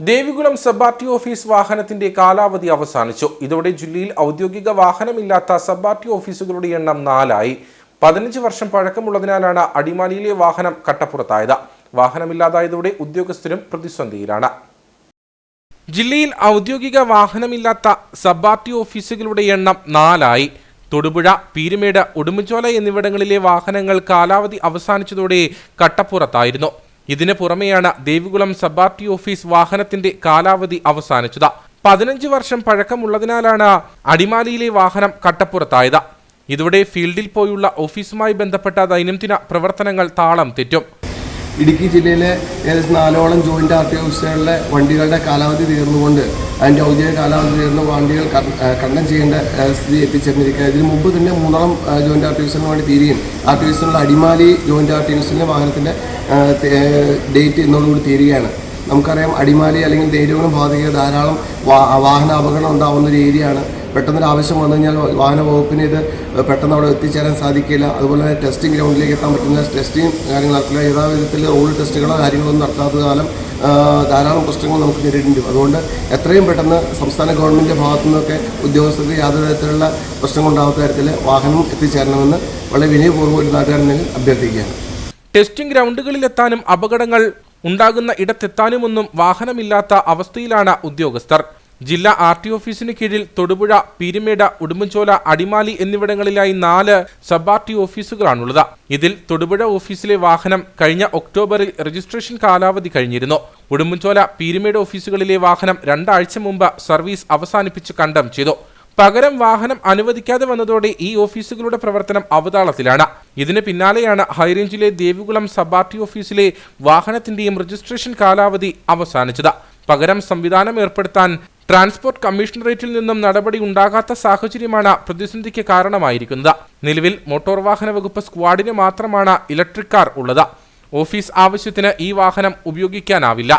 Devikulam sub R T office വാഹനത്തിന്റെ കാലാവധി അവസാനിച്ചു. ഇതോടെ ജില്ലയിൽ ഔദ്യോഗിക വാഹനമില്ലാത്ത സബ് ആർ ടി ഓഫീസുകളുടെ എണ്ണം നാലായി. പതിനഞ്ച് വർഷം പഴക്കമുള്ളതിനാലാണ് അടിമാലിയിലെ വാഹനം കട്ടപ്പുറത്തായത്. വാഹനമില്ലാതായതോടെ ഉദ്യോഗസ്ഥരും പ്രതിസന്ധിയിലാണ്. ജില്ലയിൽ ഔദ്യോഗിക വാഹനമില്ലാത്ത സബ് ആർ ടി ഓഫീസുകളുടെ എണ്ണം നാലായി. തൊടുപുഴ പീരുമേട് ഉടുമ്പുചോല എന്നിവിടങ്ങളിലെ വാഹനങ്ങൾ കാലാവധി അവസാനിച്ചതോടെ കട്ടപ്പുറത്തായിരുന്നു. ഇതിന് പുറമെയാണ് Devikulam sub R T office വാഹനത്തിന്റെ കാലാവധി അവസാനിച്ചത്. പതിനഞ്ച് വർഷം പഴക്കമുള്ളതിനാലാണ് അടിമാലിയിലെ വാഹനം കട്ടപ്പുറത്തായത്. ഇതോടെ ഫീൽഡിൽ പോയുള്ള ഓഫീസുമായി ബന്ധപ്പെട്ട ദൈനംദിന പ്രവർത്തനങ്ങൾ താളം തെറ്റും. ഇടുക്കി ജില്ലയിലെ ഏകദേശം നാലോളം ജോയിന്റ് ആർ ടി ഓഫീസുകളിലെ വണ്ടികളുടെ കാലാവധി തീർന്നുകൊണ്ട് അതിന്റെ ഔദ്യോഗിക കാലാവധി തീർന്ന വണ്ടികൾ കണ്ടം ചെയ്യേണ്ട സ്ഥിതി എത്തിച്ചേർന്നിരിക്കുക ഇതിന് മുമ്പ് തന്നെ മൂന്നാം ജോയിന്റ് ആർ ടി ഓഫീസിന് വേണ്ടി തീരുകയും R T Adimali joint R T ഓഫീസിന്റെ വാഹനത്തിന്റെ ഡേറ്റ് ഇന്നോടുകൂടി തീരുകയാണ്. നമുക്കറിയാം അടിമാലി അല്ലെങ്കിൽ ദേരൂരം ബാധിക്കുക ധാരാളം വാഹന അപകടം ഉണ്ടാകുന്ന ഒരു ഏരിയയാണ്. പെട്ടെന്നൊരു ആവശ്യം വന്നു കഴിഞ്ഞാൽ വാഹന വകുപ്പിന് ഇത് പെട്ടെന്ന് അവിടെ എത്തിച്ചേരാൻ സാധിക്കില്ല. അതുപോലെ തന്നെ ടെസ്റ്റിംഗ് ഗ്രൗണ്ടിലേക്ക് എത്താൻ പറ്റുന്ന ടെസ്റ്റിംഗ് കാര്യങ്ങൾ നടക്കില്ല യഥാവിധത്തിൽ റോഡ് ടെസ്റ്റുകളോ കാര്യങ്ങളൊന്നും നടത്താത്ത കാലം ധാരാളം പ്രശ്നങ്ങൾ നമുക്ക് നേരിടേണ്ടി വരും. അതുകൊണ്ട് എത്രയും പെട്ടെന്ന് സംസ്ഥാന ഗവൺമെന്റിന്റെ ഭാഗത്തു നിന്നൊക്കെ ഉദ്യോഗസ്ഥർക്ക് യാതൊരു തരത്തിലുള്ള പ്രശ്നങ്ങൾ ഉണ്ടാകാത്ത തരത്തിൽ വാഹനം എത്തിച്ചേരണമെന്ന് വളരെ വിനയപൂർവം ഒരു നാട്ടുകാരനെ അഭ്യർത്ഥിക്കുകയാണ്. ടെസ്റ്റിംഗ് ഗ്രൗണ്ടുകളിലെത്താനും അപകടങ്ങൾ ഉണ്ടാകുന്ന ഇടത്തെത്താനുമൊന്നും വാഹനമില്ലാത്ത അവസ്ഥയിലാണ് ഉദ്യോഗസ്ഥർ. ജില്ലാ ആർ ടി ഓഫീസിന് കീഴിൽ തൊടുപുഴ പീരുമേട് ഉടുമ്പൻചോല അടിമാലി എന്നിവിടങ്ങളിലായി നാല് സബ് ആർ ടി ഓഫീസുകളാണുള്ളത്. ഇതിൽ തൊടുപുഴ ഓഫീസിലെ വാഹനം കഴിഞ്ഞ ഒക്ടോബറിൽ രജിസ്ട്രേഷൻ കാലാവധി കഴിഞ്ഞിരുന്നു. ഉടുമ്പൻചോല പീരുമേട് ഓഫീസുകളിലെ വാഹനം രണ്ടാഴ്ച മുമ്പ് സർവീസ് അവസാനിപ്പിച്ച് കണ്ടം ചെയ്തു. പകരം വാഹനം അനുവദിക്കാതെ വന്നതോടെ ഈ ഓഫീസുകളുടെ പ്രവർത്തനം അവതാളത്തിലാണ്. ഇതിന് പിന്നാലെയാണ് ഹൈറേഞ്ചിലെ ദേവികുളം സബ് ആർ ടി ഓഫീസിലെ വാഹനത്തിന്റെയും രജിസ്ട്രേഷൻ കാലാവധി അവസാനിച്ചത്. പകരം സംവിധാനം ഏർപ്പെടുത്താൻ ട്രാൻസ്പോർട്ട് കമ്മീഷണറേറ്റിൽ നിന്നും നടപടി ഉണ്ടാകാത്ത സാഹചര്യമാണ് പ്രതിസന്ധിക്ക് കാരണമായിരിക്കുന്നത്. നിലവിൽ മോട്ടോർ വാഹന വകുപ്പ് സ്ക്വാഡിന് മാത്രമാണ് ഇലക്ട്രിക് കാർ ഉള്ളത്. ഓഫീസ് ആവശ്യത്തിന് ഈ വാഹനം ഉപയോഗിക്കാനാവില്ല.